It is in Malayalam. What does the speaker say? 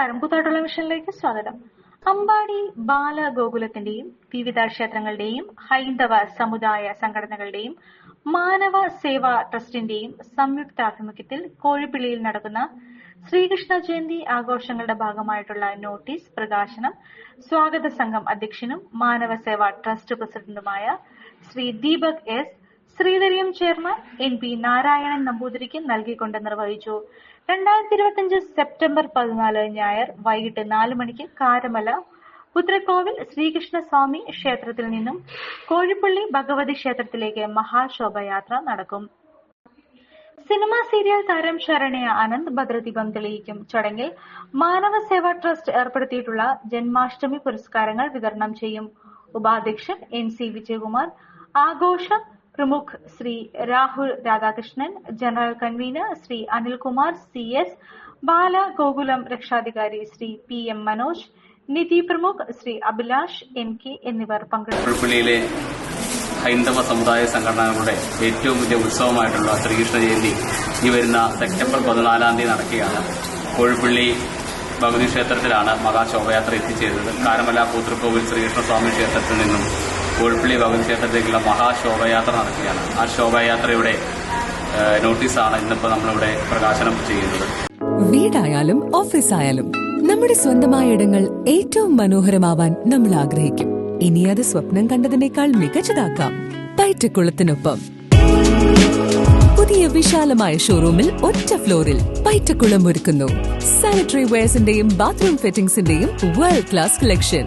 നമസ്കാരം. മിഷനിലേക്ക് സ്വാഗതം. അമ്പാടി ബാലഗോകുലത്തിന്റെയും വിവിധ ക്ഷേത്രങ്ങളുടെയും ഹൈന്ദവ സമുദായ സംഘടനകളുടെയും മാനവ സേവാ ട്രസ്റ്റിന്റെയും സംയുക്താഭിമുഖ്യത്തിൽ കോഴിപ്പിള്ളിയിൽ നടക്കുന്ന ശ്രീകൃഷ്ണ ജയന്തി ആഘോഷങ്ങളുടെ ഭാഗമായിട്ടുള്ള നോട്ടീസ് പ്രകാശനം സ്വാഗത സംഘം അധ്യക്ഷനും മാനവ സേവാ ട്രസ്റ്റ് പ്രസിഡന്റുമായ Shri Deepak S Sreedhariyam chairman N P Narayanan നമ്പൂതിരിക്ക് നൽകിക്കൊണ്ട് നിർവഹിച്ചു. രണ്ടായിരത്തി ഇരുപത്തിയഞ്ച് സെപ്റ്റംബർ പതിനാല് ഞായർ വൈകിട്ട് നാല് മണിക്ക് കാരമല പുത്രക്കോവിൽ ശ്രീകൃഷ്ണസ്വാമി ക്ഷേത്രത്തിൽ നിന്നും കോഴിപ്പള്ളി ഭഗവതി ക്ഷേത്രത്തിലേക്ക് മഹാശോഭയാത്ര നടക്കും. സിനിമാ സീരിയൽ താരം ശരണ്യ ആനന്ദ് ഭദ്രദീപം തെളിയിക്കും. ചടങ്ങിൽ മാനവ സേവാ ട്രസ്റ്റ് ഏർപ്പെടുത്തിയിട്ടുള്ള ജന്മാഷ്ടമി പുരസ്കാരങ്ങൾ വിതരണം ചെയ്യും. ഉപാധ്യക്ഷൻ എൻ സി വിജയകുമാർ ആഘോഷ പ്രമുഖ് Shri Rahul Radhakrishnan general convener Shri Anilkumar C S Bala Gokulam രക്ഷാധികാരി ശ്രീ പി എം മനോജ് നിധി പ്രമുഖ് ശ്രീ അഭിലാഷ് എൻ കെ എന്നിവർ പങ്കെടുത്തു. ഹൈന്ദവ സമുദായ സംഘടനകളുടെ ഏറ്റവും വലിയ ഉത്സവമായിട്ടുള്ള ശ്രീകൃഷ്ണ ജയന്തി ഈ വരുന്ന സെപ്റ്റംബർ പതിനാലാം തീയതി നടക്കുകയാണ്. കോഴിപ്പള്ളി ഭഗവതി ക്ഷേത്രത്തിലാണ് മഹാശോഭയാത്ര എത്തിച്ചേരുന്നത്. കാരമല പൂത്തൃക്കോവിൽ ശ്രീകൃഷ്ണസ്വാമി ക്ഷേത്രത്തിൽ നിന്നും കോഴിപ്പള്ളി ഭഗവതി ക്ഷേത്രത്തിലേക്കുള്ള മഹാശോഭയാത്ര നടക്കുകയാണ്. ആ ശോഭയാത്രയുടെ നോട്ടീസാണ് ഇന്നിപ്പോൾ നമ്മളിവിടെ പ്രകാശനം ചെയ്യുന്നത്. വീടായാലും ഓഫീസായാലും നമ്മുടെ സ്വന്തമായ ഇടങ്ങൾ ഏറ്റവും മനോഹരമാവാൻ നമ്മൾ ആഗ്രഹിക്കും. ഇനി അത് സ്വപ്നം കണ്ടതിനേക്കാൾ മികച്ചതാക്കാം പയറ്റക്കുളത്തിനൊപ്പം പുതിയ വിശാലമായ ഷോറൂമിൽ ഒറ്റ ഫ്ലോറിൽ പയറ്റക്കുളം ഒരുക്കുന്നു. സാനിറ്ററി വെയർസിന്റെയും ബാത്റൂം ഫിറ്റിംഗ്സിന്റെയും വേൾഡ് ക്ലാസ് കളക്ഷൻ